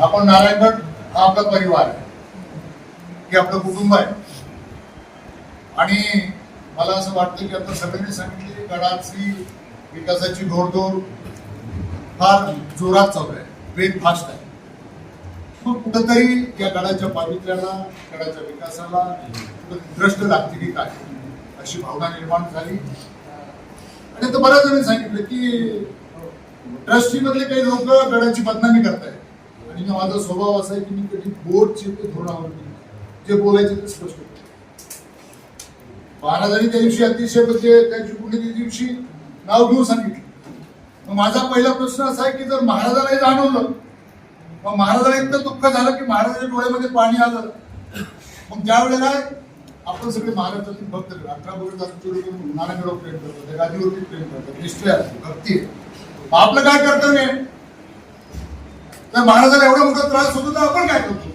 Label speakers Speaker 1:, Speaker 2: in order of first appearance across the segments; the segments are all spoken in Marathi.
Speaker 1: आपण नारायणगड हा आपला परिवार आहे. हे आपलं कुटुंब आहे. आणि मला असं वाटतं की आता सगळ्यांनी सांगितले गडाची विकासाची घोडदौड फार जोरात चालू आहे. ब्रेक फास्ट आहे. मग कुठंतरी या गडाच्या पावित्र्याला गडाच्या विकासाला द्रष्ट लागते की काय? अशी भावना निर्माण झाली. आणि आता बऱ्याच जणांनी सांगितलं की ट्रस्टी मधले काही लोक गडाची बदनामी करतायत. आणि माझा स्वभाव असा आहे की मी कधी बोर्डचे चिरते धोरणावर जे बोलायचे ते स्पष्ट महाराजांनी त्या दिवशी अतिशय म्हणजे त्यांची पुण्यतिथी दिवशी नाव घेऊन सांगितलं. मग माझा पहिला प्रश्न असा आहे की जर महाराजाला हे जाणवलं मग महाराजाला इतकं दुःख झालं की महाराजांच्या डोळ्यामध्ये पाणी आलं. मग त्यावेळेला आपण सगळे महाराष्ट्रातील भक्त अठरा बरोबर नारायणगडावर प्रेम करतो त्या गादीवरती प्रेम करतात निष्ठा भक्ती आपलं काय कर्तव्य आहे? तर महाराजाला एवढा मोठा त्रास होतो तर आपण काय करतो?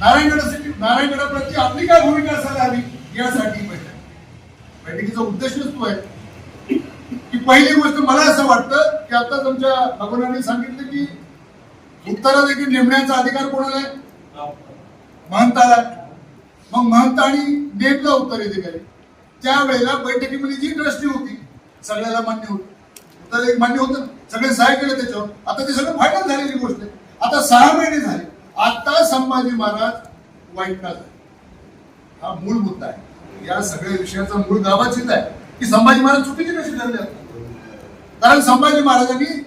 Speaker 1: नारायणगडासाठी नारायणगडाप्रती आपली काय भूमिका असायला हवी यासाठी बैठक. बैठकीचा उद्देशच तो आहे. की पहिली गोष्ट मला असं वाटतं की आता तुमच्या भगवानांनी सांगितलं की उत्तरा देखील नेमण्याचा अधिकार कोणाला आहे? महंताला. मग महंत आणि नेमला उत्तराधिकारी त्यावेळेला बैठकीमध्ये जी ट्रस्टी होती सगळ्याला मान्य होती. तर एक मान्य होतं. सगळे सहाय केले त्याच्यावर. आता ते सगळं फायनल झालेली गोष्ट आहे. आता सहा महिने झाले. आता संभाजी महाराज वाईट का झाले. हा मूळ मुद्दा आहे. या सगळ्या विषयाचा मूळ गावाचीच आहे. की संभाजी महाराज चुकीचे कसे ठरले? कारण संभाजी महाराजांनी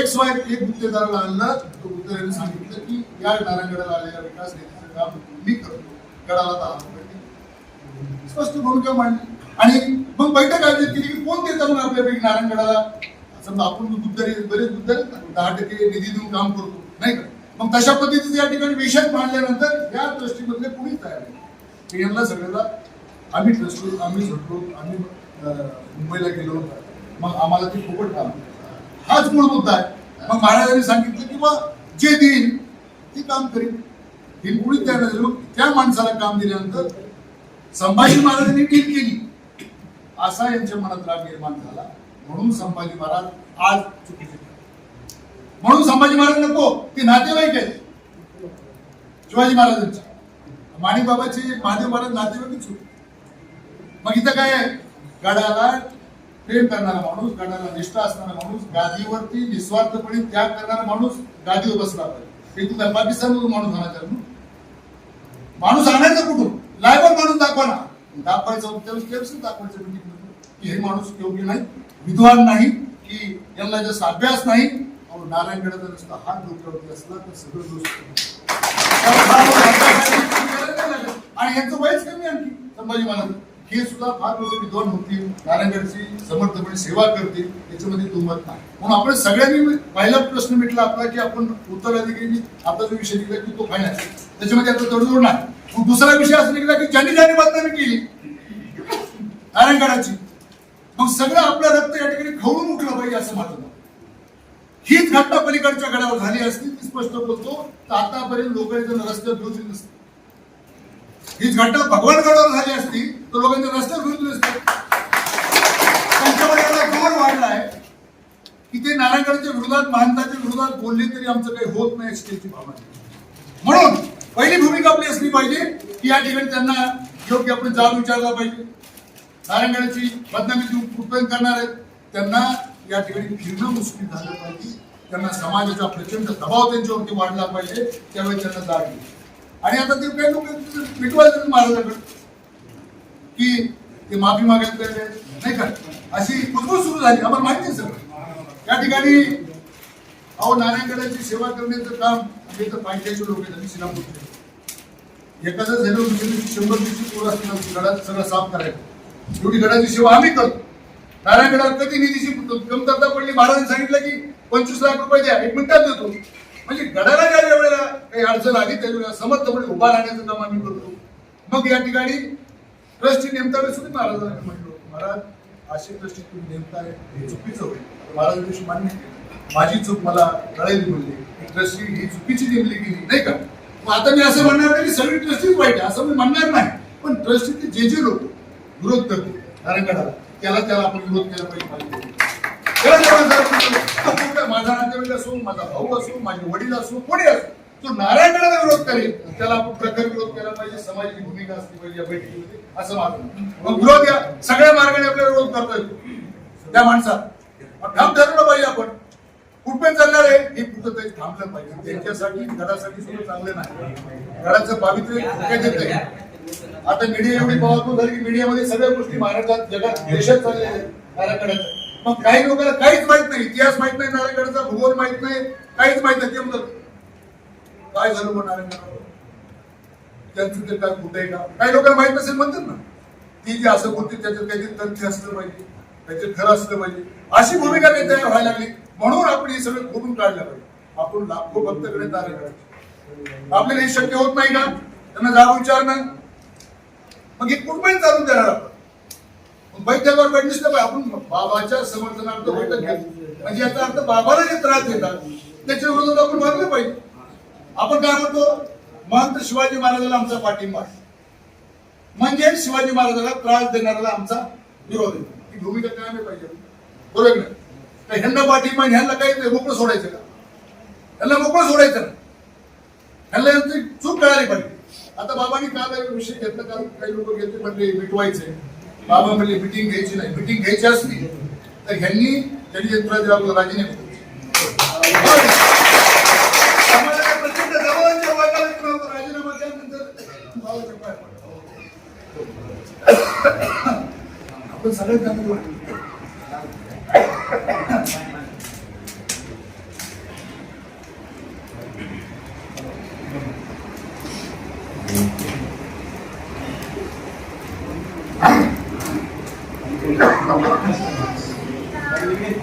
Speaker 1: एक स्वाय एक गुत्तेदाराला आणलं. तो गुत्तेदाराने सांगितलं की या नारायणगडाला आलेल्या विकास नेत्याचं काम मी करतो. गडाला दहा रुपये स्पष्ट भूमिका मांडली. आणि मग बैठक आयोजित केली की कोण देतं मग आपल्यापैकी नारायणगडाला? समजा आपण गुद्दारी बरेच गुद्दारी दहा टक्के निधी देऊन काम करतो नाही का? मग तशा पद्धतीचे या ठिकाणी विषय मांडल्यानंतर या ट्रस्टीमधले कुणी तयार नाही. यांना सगळ्याला आम्ही ट्रस्टी आम्ही झटलो आम्ही मुंबईला गेलो. मग आम्हाला ते फुकट काम हाच मूळ मुद्दा आहे. मग महाराजांनी सांगितलं की बा जे देईल ते काम करीन. हे कुणी तयार नाही त्या माणसाला काम दिल्यानंतर संभाजी महाराजांनी डील केली. असा यांच्या मनात राग निर्माण झाला. म्हणून संभाजी महाराज आज चुकीचे म्हणून संभाजी महाराज नको ते नातेवाईक आहेत. शिवाजी महाराजांचे माणिक बाबाचे महादेव महाराज नातेवाईकच होते. मग इथं काय गडाला प्रेम करणारा माणूस गडाला निष्ठा असणारा माणूस गादीवरती निस्वार्थपणे त्याग करणारा माणूस गादीवर बसला पाहिजे. हे तू पाकिस्तानमधून माणूस आणायचा म्हणून माणूस आणायचा कुठून? लायबल माणूस दाखवा ना. दाखवायचं दाखवायचं म्हणजे की हे माणूस योग्य नाही विद्वान नाही की यांना जास्त अभ्यास नाही अहो नारायणगडाचा नुसता हात डोक्यावरती असला तर सगळं दोष आणि यांचं वयच कमी आणखी संभाजी महाराज. हे सुद्धा फार मोठे विद्वान होतील नारायणगडची समर्थपणे सेवा करतील याच्यामध्ये दुमत नाही. म्हणून आपण सगळ्यांनी पहिला प्रश्न मिटला आपला की आपण उत्तराधिकारी आता जो विषय निघला की तो फायनान्स त्याच्यामध्ये आता तडजोड नाही. दुसरा विषय असा निघाला की ज्यांनी ज्यांनी बदनामी केली नारायणगडाची. मग सगळं आपलं रक्त या ठिकाणी खवळून उठलं पाहिजे असं माझं मत. हीच घटना पलीकडच्या गडावर झाली असती ती स्पष्ट बोलतो तर आतापर्यंत लोकांनी रस्त्यात रस्त्यावर नसते. हीच घटना भगवान गडावर झाली असती तर लोकांच्या रस्त्यावर फिरवली नसते. त्यांच्यामध्ये एवढा जोर वाढलाय की ते नारायणगडच्या विरोधात महानताच्या विरोधात बोलले तरी आमचं काही होत नाही अशी भावना म्हणून पहिली भूमिका आपली असली पाहिजे की या ठिकाणी त्यांना योग्य आपण जाब विचारला पाहिजे. नारायणगडाची बदनामी उत्पन्न करणार आहेत त्यांना या ठिकाणी फिरणं मुश्किल झालं पाहिजे. त्यांना समाजाचा प्रचंड दबाव त्यांच्यावरती वाढला पाहिजे त्यावेळी त्यांना जाग येईल आणि आता ते काही लोक मिटवायचं महाराजाकडे? की ते माफी मागायला पाहिजे नाही का? अशी कुजबूज सुरू झाली. आम्हाला माहिती आहे सगळं. या ठिकाणी अहो नारायणगडाची सेवा करण्याचं काम हे तर पाहिजेचे लोक आहेत आणि श्रीरामपूरचे एखादं झालं दुसऱ्या दिवशी शंभर दिवशी पूर असतील गडात सगळं साफ करायचं. एवढी गडाची सेवा आम्ही करतो. नारायणगडात कधी निधीची कमतरता पडली महाराजांनी सांगितलं की पंचवीस लाख रुपये द्या एक मिनिटात देतो. म्हणजे गडाला ज्या वेळेला काही अडचण आली त्यावेळेला समर्थपणे उभा राहण्याचं काम आम्ही करतो. मग या ठिकाणी ट्रस्टी नेमतावेळेस सुद्धा महाराजांना म्हटलं महाराज असे ट्रस्टी तुम्ही नेमताय हे चुकीचं होईल. महाराज दिवशी मान्य माझी चूक मला कळेल बोलली ट्रस्टी ही चुकीची नेमली गेली नाही का? आता मी असं म्हणणार नाही की सगळी ट्रस्टीच वाईट आहे असं मी म्हणणार नाही. पण ट्रस्टीचे जे जे लोक विरोध करतील नारायणगडाला त्याला त्याला आपण विरोध केला पाहिजे. माझा नातेवाईक असो माझा भाऊ असो माझे वडील असो कोणी असो तो नारायणगडाला विरोध करेल त्याला आपण प्रखर विरोध केला पाहिजे समाजाची भूमिका असली पाहिजे या बैठकीमध्ये असं माझं मग विरोध या सगळ्या मार्गाने आपल्याला विरोध करतोय. त्या माणसात. ठाम ठरवलं पाहिजे आपण. कुठपर्यंत चालणार आहे? हे कुठं तरी थांबलं पाहिजे. त्यांच्यासाठी घरासाठी सुद्धा चांगलं नाही. घराचं पावित्र्य धोक्यात येत आहे आता मीडिया एवढी पॉवरफुल झाली की मीडियामध्ये सगळ्या गोष्टी महाराष्ट्रात जगात देशात चाललेल्या आहेत. मग काही लोकांना काहीच माहीत नाही. इतिहास माहीत नाही नारायणगडाचा भूगोल माहीत नाही काहीच माहीत नाही. ते म्हणतात काय झालं मग नारायणगडावर? त्यांचं ते काय कुठे का? काही लोकांना माहीत नसेल म्हणतात ना. ती जी असं बोलते त्याच्यात काहीतरी तथ्य असलं पाहिजे. काहीतरी खरं असलं पाहिजे. अशी भूमिका ते तयार व्हायला लागली. म्हणून आपण हे सगळं खोडून काढलं पाहिजे. आपण लाखो भक्तकडे नारायण आपल्याला हे शक्य होत नाही का? त्यांना जाब विचारणं मग हे कुठपर्यंत चालून देणार आपण? बैठकावर बैठलीच नाही आपण बाबाच्या समर्थनार्थ बैठक घेऊ म्हणजे याचा अर्थ बाबाला जे त्रास देतात त्याच्या विरोधात आपण वागलं पाहिजे. आपण काय म्हणतो? महंत शिवाजी महाराजाला आमचा पाठिंबा. म्हणजे शिवाजी महाराजाला त्रास देणाऱ्याला आमचा विरोध आहे. ही भूमिका काय नाही पाहिजे. बरोबर ना तर ह्यांना पाठिंबा ह्यांना काही नाही, मोकळं सोडायचं का? ह्यांना मोकळं सोडायचं ना ह्यांना यांची चूक कळाली पाहिजे. आता बाबांनी काल एक विषय घेतला? काल काही लोक घेतले म्हणले मिटवायचे. बाबा म्हणले मिटिंग घ्यायची नाही. मिटिंग घ्यायची असली तर ह्यांनी त्यांनी यंत्राचे आपलं राजीनामे राजीनामा त्यानंतर आपण सगळ्यात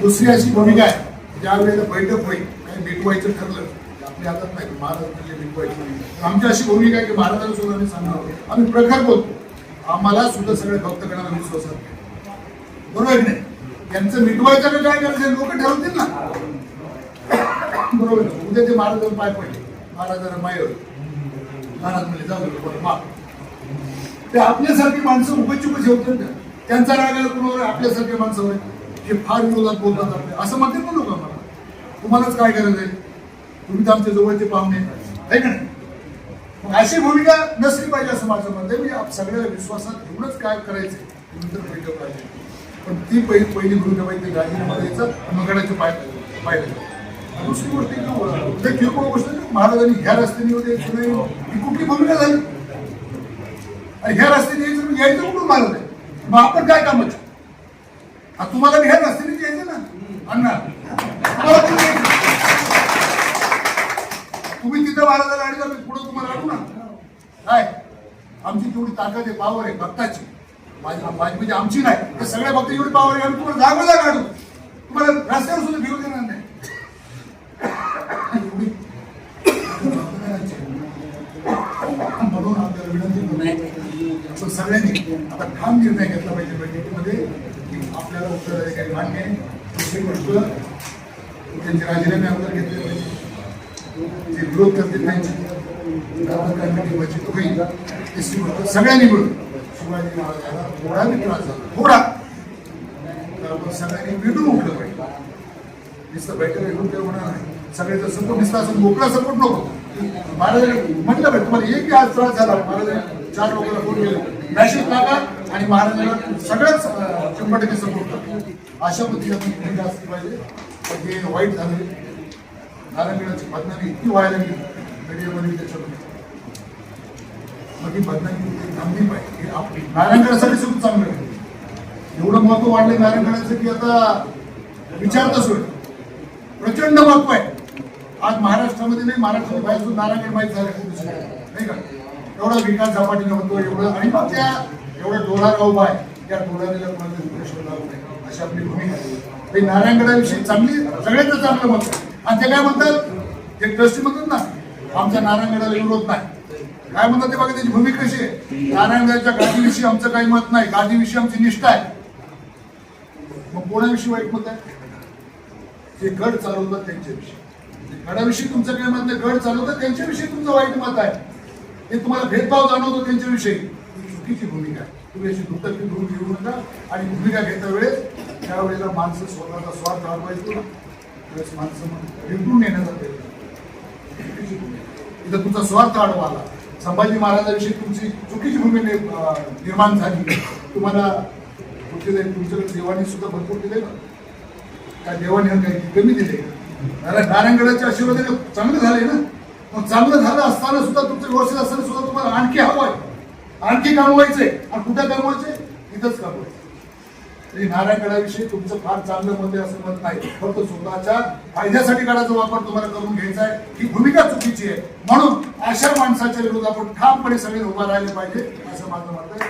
Speaker 1: दुसरी अशी भूमिका आहे ज्या वेळेला बैठक होईल काही मिटवायचं ठरलं आपल्या हातात नाही महाराज म्हणजे मिटवायचं आमची अशी भूमिका आहे की महाराजांना सुद्धा आम्ही सांगणार आम्ही प्रखर बोलतो. आम्हाला सुद्धा सगळे भक्त गणाला विश्वास आहे. बरोबर नाही? त्यांचं मिटवायचं काय करायचं लोक ठरवतील ना. बरोबर. ना उद्या ते महाराजांना पाय पडले. महाराजांना माय महाराज म्हणजे जाऊ माफ. ते आपल्यासारखी माणसं उभे चुपे ठेवतात त्यांचा राग आला कुणावर? आपल्यासारखे माणसं होईल हे फार विरोधात बोलतात आपले. असं म्हणते पण लोक आम्हाला तुम्हालाच काय करायचं आहे? तुम्ही तर आमच्या जवळचे पाहुणे. आहे का नाही? मग अशी भूमिका नसली पाहिजे असं माझं मत आहे. मी सगळ्या विश्वासात घेऊनच काय करायचं नंतर बैठक पाहिजे. पण ती पहिली पहिली भूमिका पाहिजे राजीनामा द्यायचा मगडाचे पाय पाय दुसरी गोष्ट ते म्हणजे किरकोळ गोष्ट महाराजांनी ह्या रस्त्याने होते ही कुठली भूमिका झाली? आणि ह्या रस्त्याने यायचं म्हणजे यायचं कुठून महाराज? आहे मग आपण काय कामाचं? तुम्हाला बी असते रस्त्याने ना? अण्णा. तुम्ही तिथं महाराजाला अडीचा पुढे तुम्हाला आणू ना? काय? आमची तेवढी ताकद आहे पावर आहे भक्ताची. माझी म्हणजे आमची नाही तर सगळ्या भक्त एवढी पावर आहे आम्ही तुम्हाला जागोजाग आणू तुम्हाला रस्त्यावर सुद्धा घेऊ देणार नाही. म्हणून आपल्याला विनंती करू. आपण सगळ्यांनी आता ठाम निर्णय घेतला पाहिजे बैठकीमध्ये. आपल्याला उत्तराधिकारी मान्य आहे. गोष्ट त्यांचे राजीनामे अगोदर घेतले पाहिजे जे विरोध करतील त्यांची. कमिटी बचत होईल. ते गोष्ट सगळ्यांनी मिळून. शिवाजी महाराजांना थोडा बी त्रास झाला थोडा तर सगळ्यांनी मिळून उठलं पाहिजे. नुसतं बैठक घेऊन ते होणार नाही सगळ्याचा सपोर्ट नुसता असं मोकळा सपोर्ट नको. महाराजांनी म्हटलं पाहिजे तुम्हाला एक आज त्रास झाला महाराजांनी चार लोकांना फोन केले. मॅसेज टाका. आणि महाराजांना सगळ्याच अं, शंभर टक्के सपोर्ट अशा पद्धतीने भूमिका असली पाहिजे. पण हे वाईट झाले नारायणगडाची बदनामी इतकी व्हायला गेली मीडियामध्ये त्याच्यामध्ये मग ही बदनामी थांबली पाहिजे. नारायणगडासाठी सुद्धा चांगलं आहे. एवढं महत्त्व वाढलंय नारायणगडाचं की आता विचारतच होईल. प्रचंड महत्त्व आहे. आज महाराष्ट्रामध्ये नाही महाराष्ट्राच्या बाहेर सुद्धा नारायणगड माहीत झालं. नाही का? एवढा विकास झपाटीने होतो एवढं आणि मग त्या एवढा डोळा गाव आहे त्या डोळ्याला कोणाचं दुर्लक्ष लागू नये अशी आपली भूमिका आहे. नारायणगडाविषयी चांगली सगळ्यांचं चांगलं मत आणि ते काय म्हणतात? ते ट्रस्टी म्हणतात ना आमच्या नारायणगडाला विरोध नाही. काय म्हणतात ते बघा त्याची भूमिका कशी आहे? नारायणगडाच्या गादीविषयी आमचं काही मत नाही. गादीविषयी आमची निष्ठा आहे. मग कोणाविषयी वाईट मत आहे? जे गड चालवतात त्यांच्याविषयी. म्हणजे गडाविषयी तुमचं काय मत नाही गड चालवतात त्यांच्याविषयी तुमचं वाईट मत आहे. हे तुम्हाला भेदभाव जाणवतो त्यांच्याविषयी. चुकीची भूमिका तुम्ही अशी दुतर्फी धुवून घेऊ नका आणि भूमिका घेता वेळेस त्यावेळेला माणसं स्वतःचा स्वार्थ वाढवायचो ना त्यावेळेस माणसं मग नेण्याचा प्रयत्न इथं तुमचा स्वार्थ आडवा आला. संभाजी महाराजांविषयी तुमची चुकीची भूमिका निर्माण झाली. तुम्हाला कुठे जाईल तुमच्याकडे देवाने सुद्धा भरपूर दिले ना? काय देवाने काही कमी दिले नारा- नारायणगडाचे आशीर्वाद चांगले झाले ना? मग चांगलं झालं असताना सुद्धा तुमचं व्यवस्थित असताना सुद्धा तुम्हाला आणखी हवं आहे. आणखी कमवायचंय आणि कुठे कमवायचंय इथंच कमवायचं. तरी नारायणगडाविषयी तुमचं फार चांगलं मत आहे असं मत नाही. फक्त स्वतःच्या फायद्यासाठी गडाचा वापर तुम्हाला करून घ्यायचा आहे. ही भूमिका चुकीची आहे. म्हणून अशा माणसाच्या विरोध आपण ठामपणे सगळे उभा राहिले पाहिजे असं माझं मत आहे.